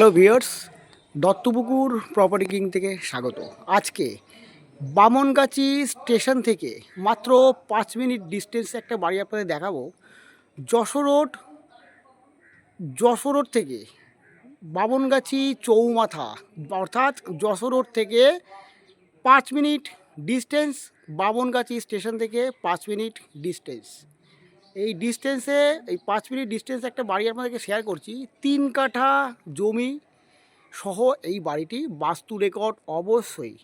Hello viewers Duttapukur property king থেকে স্বাগত। আজকে বামনগাছি স্টেশন থেকে মাত্র পাঁচ মিনিট ডিস্টেন্সে একটা বাড়ি আপনাদের দেখাবো। যশোর রোড যশোর রোড থেকে বামনগাছি চৌমাথা। অর্থাৎ যশোর রোড থেকে পাঁচ মিনিট ডিস্টেন্স বামনগাছি স্টেশন থেকে পাঁচ মিনিট ডিস্টেন্স এই ডিস্টেন্সে এই পাঁচ মিনিট ডিস্টেন্সে একটা বাড়ি আপনাদেরকে শেয়ার করছি। তিন কাঠা জমি সহ এই বাড়িটি বাস্তু রেকর্ড অবশ্যই।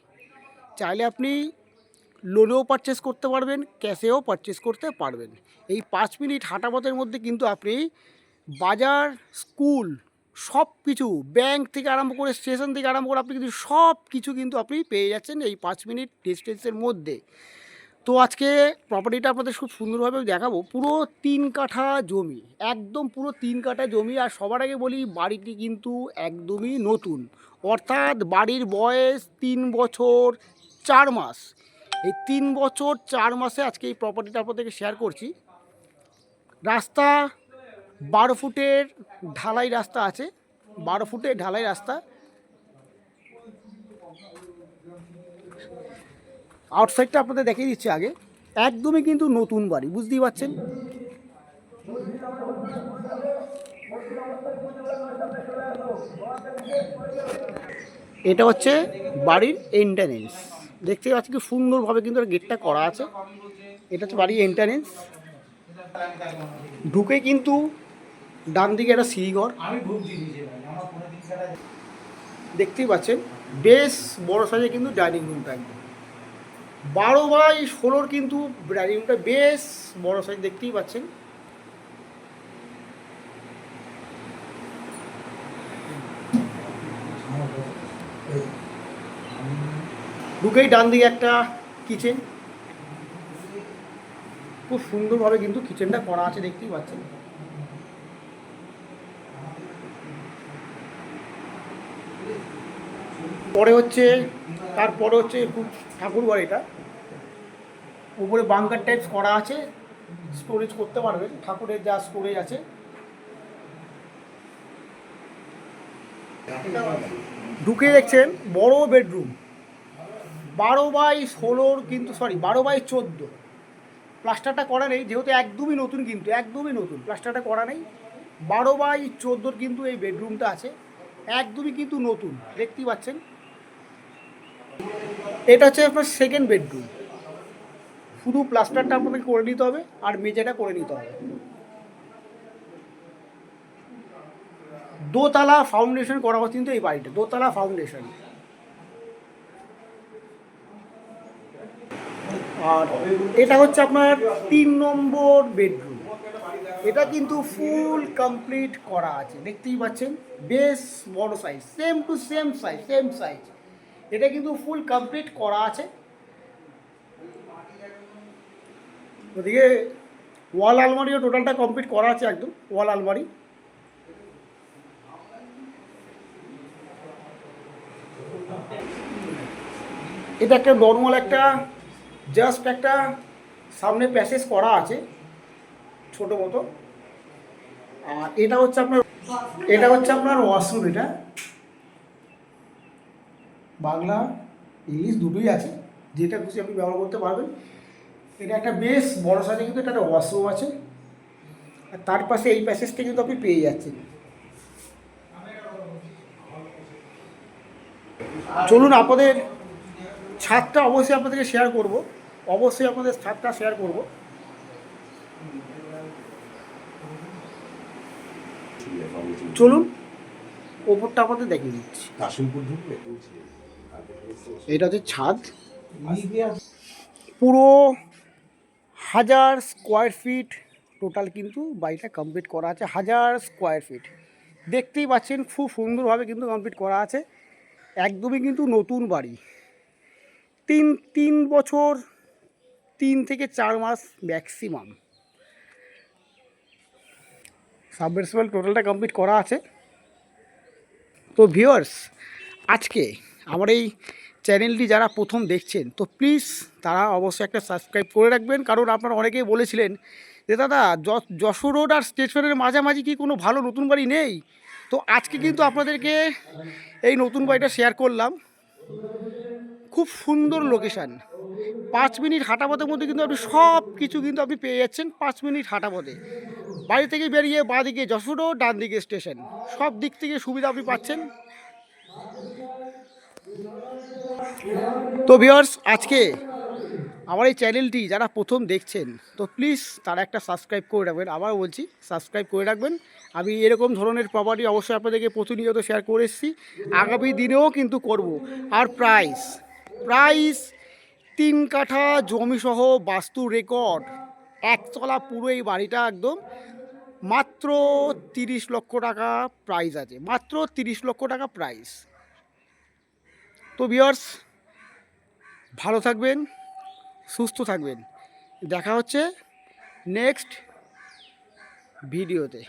চাইলে আপনি লোনেও পারচেস করতে পারবেন ক্যাশেও পারচেস করতে পারবেন। এই পাঁচ মিনিট হাঁটা পথের মধ্যে কিন্তু আপনি বাজার স্কুল সব কিছু ব্যাংক থেকে আরম্ভ করে স্টেশন থেকে আরম্ভ করে আপনি কিন্তু সব কিছু কিন্তু আপনি পেয়ে যাচ্ছেন এই পাঁচ মিনিট ডিস্টেন্সের মধ্যে। তো আজকে প্রপার্টিটা আপনাদের খুব সুন্দরভাবে দেখাবো। পুরো তিন কাঠা জমি, একদম পুরো তিন কাঠা জমি। আর সবার আগে বলি, বাড়িটি কিন্তু একদমই নতুন। অর্থাৎ বাড়ির বয়স তিন বছর চার মাস। এই তিন বছর চার মাসে আজকে এই প্রপার্টিটা আপনাদেরকে শেয়ার করছি। রাস্তা বারো ফুটের ঢালাই রাস্তা আছে। বারো ফুটের ঢালাই রাস্তা। আউটসাইডটা আপনাদের দেখিয়ে দিচ্ছি আগে। একদমই কিন্তু নতুন বাড়ি, বুঝতেই পারছেন? এটা হচ্ছে বাড়ির এন্টারেন্স দেখতে পাচ্ছি কি সুন্দরভাবে কিন্তু গেটটা করা আছে। এটা হচ্ছে বাড়ির এন্টারেন্স ঢুকে কিন্তু ডান দিকে একটা সিঁড়িঘর। দেখতেই পাচ্ছেন, বেশ বড় সাইজে কিন্তু ডাইনিং রুমটা একদম। বারো বাই ষোলোর কিন্তু ডাইনিং বেশ বড় সাইজ দেখতেই পাচ্ছেন। ঢুকেই ডান দিকে একটা কিচেন খুব সুন্দরভাবে কিন্তু কিচেনটা করা আছে দেখতেই পাচ্ছেন। পরে হচ্ছে তারপরে হচ্ছে খুব ঠাকুর বাড়িটা উপরে বাংকার টাইপস করা আছে স্টোরেজ করতে পারবেন ঠাকুরের যা স্টোরেজ আছে। ঢুকে দেখছেন, বড় বেডরুম বারো বাই ষোলোর কিন্তু সরি বারো বাই চোদ্দ। প্লাস্টারটা করা নেই, যেহেতু একদমই নতুন কিন্তু, একদমই নতুন প্লাস্টারটা করা নেই। বারো বাই চোদ্দোর কিন্তু এই বেডরুমটা আছে, একদমই কিন্তু নতুন, দেখতেই পাচ্ছেন। এটা হচ্ছে আপনার সেকেন্ড বেডরুম শুধু প্লাস্টারটা আপনাকে করে নিতে হবে আর মেঝেটা করে নিতে হবে। দোতলা ফাউন্ডেশন করা হচ্ছে কিন্তু এই বাড়িটা, দোতলা ফাউন্ডেশন আর এটা হচ্ছে আপনার তিন নম্বর বেডরুম এটা কিন্তু ফুল কমপ্লিট করা আছে, দেখতেই পাচ্ছেন। বেশ বড় size same to same size same size এটা কিন্তু ফুল কমপ্লিট করা আছে। ওদিকে ওয়াল আলমারিও টোটালটা কমপ্লিট করা আছে একদম ওয়াল আলমারি। এটা একটা নর্মাল একটা জাস্ট একটা সামনে প্যাসেজ করা আছে, ছোট মতো। আর এটা হচ্ছে আপনার, এটা হচ্ছে আপনার ওয়াশরুম এটা। বাংলা, ইংলিশ দুটোই আছে, যেটা খুশি আপনি ব্যবহার করতে পারবেন। এটা একটা বেশ বড় সাইজে কিন্তু এটা একটা ওয়াশরুম আছে। আর তার পাশে এই প্যাসেজটা কিন্তু আপনি পেয়ে যাচ্ছেন। চলুন আপনাদের ছাদটা অবশ্যই আপনাদেরকে শেয়ার করব। অবশ্যই আপনাদের ছাদটা শেয়ার করব। চলুন, ওপরটা আপনাদের দেখিয়ে দিচ্ছি। কাশিমপুর ঢুকলে এটা হচ্ছে ছাদ। পুরো হাজার স্কোয়ার ফিট টোটাল কিন্তু বাড়িটা কমপ্লিট করা আছে, হাজার স্কোয়ার ফিট দেখতেই পাচ্ছেন, খুব সুন্দরভাবে কিন্তু কমপ্লিট করা আছে। একদমই কিন্তু নতুন বাড়ি। তিন তিন বছর, তিন থেকে চার মাস ম্যাক্সিমাম সাবমের্সিবল টোটালটা কমপ্লিট করা আছে। তো ভিউয়ার্স আজকে আমার এই চ্যানেলটি যারা প্রথম দেখছেন তো প্লিজ তারা অবশ্যই একটা সাবস্ক্রাইব করে রাখবেন। কারণ আপনারা অনেকেই বলেছিলেন যে দাদা যশোর রোড আর স্টেশনের মাঝামাঝি কি কোনো ভালো নতুন বাড়ি নেই? তো আজকে কিন্তু আপনাদেরকে এই নতুন বাড়িটা শেয়ার করলাম। খুব সুন্দর লোকেশান পাঁচ মিনিট হাঁটা পথের মধ্যে কিন্তু আপনি সব কিছু কিন্তু আপনি পেয়ে যাচ্ছেন পাঁচ মিনিট হাঁটা পথে। বাড়ি থেকে বেরিয়ে বাঁ দিকে যশোর রোড, ডান দিকে স্টেশন সব দিক থেকে সুবিধা আপনি পাচ্ছেন। তো ভিওর্স আজকে আমার এই চ্যানেলটি যারা প্রথম দেখছেন, তো প্লিজ তারা একটা সাবস্ক্রাইব করে রাখবেন। আবার বলছি সাবস্ক্রাইব করে রাখবেন। আমি এরকম ধরনের প্রপার্টি অবশ্যই আপনাদেরকে প্রতিনিয়ত শেয়ার করে এসেছি। আগামী দিনেও কিন্তু করব। আর প্রাইস প্রাইস তিন কাঠা জমিসহ বাস্তু রেকর্ড একতলা পুরো এই বাড়িটা একদম। মাত্র তিরিশ লক্ষ টাকা প্রাইস আছে। মাত্র তিরিশ লক্ষ টাকা প্রাইস তো বিয়ার্স ভালো থাকবেন সুস্থ থাকবেন। দেখা হচ্ছে নেক্সট ভিডিওতে